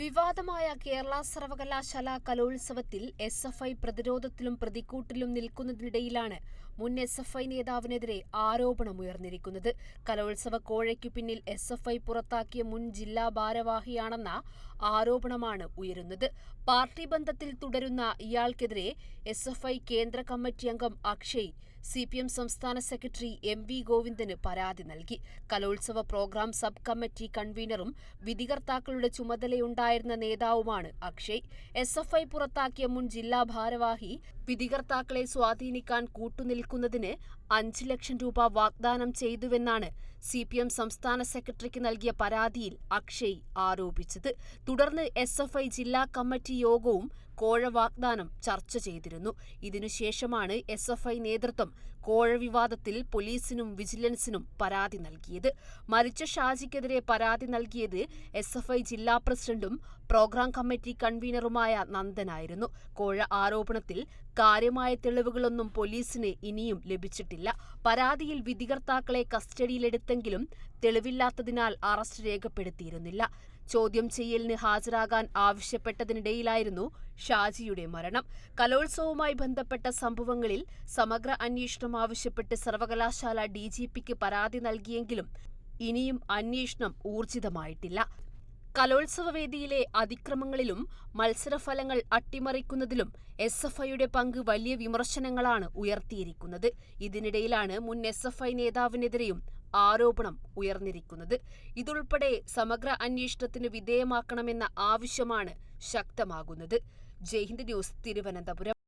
വിവാദമായ കേരള സർവകലാശാല കലോത്സവത്തിൽ എസ് എഫ് ഐ പ്രതിരോധത്തിലും പ്രതിക്കൂട്ടിലും നിൽക്കുന്നതിനിടയിലാണ് മുൻ എസ് എഫ് ഐ നേതാവിനെതിരെ ആരോപണമുയർന്നിരിക്കുന്നത്. കലോത്സവ കോഴയ്ക്കു പിന്നിൽ എസ് എഫ് ഐ പുറത്താക്കിയ മുൻ ജില്ലാ ഭാരവാഹിയാണെന്ന ആരോപണമാണ് ഉയരുന്നത്. പാർട്ടി ബന്ധത്തിൽ തുടരുന്ന ഇയാൾക്കെതിരെ എസ് എഫ് ഐ കേന്ദ്ര കമ്മിറ്റി അംഗം അക്ഷയ് സി പി എം സംസ്ഥാന സെക്രട്ടറി എം വി ഗോവിന്ദന് പരാതി നൽകി. കലോത്സവ പ്രോഗ്രാം സബ് കമ്മിറ്റി കൺവീനറും വിധികർത്താക്കളുടെ ചുമതലയുണ്ടായിരുന്ന നേതാവുമാണ് അക്ഷയ്. എസ് എഫ് ഐ പുറത്താക്കിയ മുൻ ജില്ലാ ഭാരവാഹി വിധികർത്താക്കളെ സ്വാധീനിക്കാൻ കൂട്ടുനിൽക്കുന്നതിന് അഞ്ച് ലക്ഷം രൂപ വാഗ്ദാനം ചെയ്തുവെന്നാണ് സി പി എം സംസ്ഥാന സെക്രട്ടറിക്ക് നൽകിയ പരാതിയിൽ അക്ഷയ് ആരോപിച്ചത്. തുടർന്ന് എസ് എഫ് ഐ ജില്ലാ കമ്മിറ്റി യോഗവും കോഴ വാഗ്ദാനം ചർച്ച ചെയ്തിരുന്നു. ഇതിനുശേഷമാണ് എസ് എഫ് ഐ നേതൃത്വം കോഴ വിവാദത്തിൽ പോലീസിനും വിജിലൻസിനും പരാതി നൽകിയത്. മരിച്ച ഷാജിക്കെതിരെ പരാതി നൽകിയത് എസ് എഫ് ഐ ജില്ലാ പ്രസിഡന്റും പ്രോഗ്രാം കമ്മിറ്റി കൺവീനറുമായ നന്ദനായിരുന്നു. കോഴ ആരോപണത്തിൽ കാര്യമായ തെളിവുകളൊന്നും പോലീസിന് ഇനിയും ലഭിച്ചിട്ടില്ല. പരാതിയിൽ വിധികർത്താക്കളെ കസ്റ്റഡിയിലെടുത്തെങ്കിലും തെളിവില്ലാത്തതിനാൽ അറസ്റ്റ് രേഖപ്പെടുത്തിയിരുന്നില്ല. ചോദ്യം ചെയ്യലിന് ഹാജരാകാൻ ആവശ്യപ്പെട്ടതിനിടയിലായിരുന്നു ഷാജിയുടെ മരണം. കലോത്സവവുമായി ബന്ധപ്പെട്ട സംഭവങ്ങളിൽ സമഗ്ര അന്വേഷണം ആവശ്യപ്പെട്ട് സർവകലാശാല ഡിജിപിക്ക് പരാതി നൽകിയെങ്കിലും ഇനിയും അന്വേഷണം ഊർജിതമായിട്ടില്ല. കലോത്സവവേദിയിലെ അതിക്രമങ്ങളിലും മത്സരഫലങ്ങൾ അട്ടിമറിക്കുന്നതിലും എസ് എഫ് ഐയുടെ പങ്ക് വലിയ വിമർശനങ്ങളാണ് ഉയർത്തിയിരിക്കുന്നത്. ഇതിനിടയിലാണ് മുൻ എസ് എഫ് ഐ നേതാവിനെതിരെയും ആരോപണം ഉയർന്നിരിക്കുന്നത്. ഇതുൾപ്പെടെ സമഗ്ര അന്വേഷണത്തിന് വിധേയമാക്കണമെന്ന ആവശ്യമാണ് ശക്തമാകുന്നത്. ജയ്ഹിന്ദ് ന്യൂസ് തിരുവനന്തപുരം.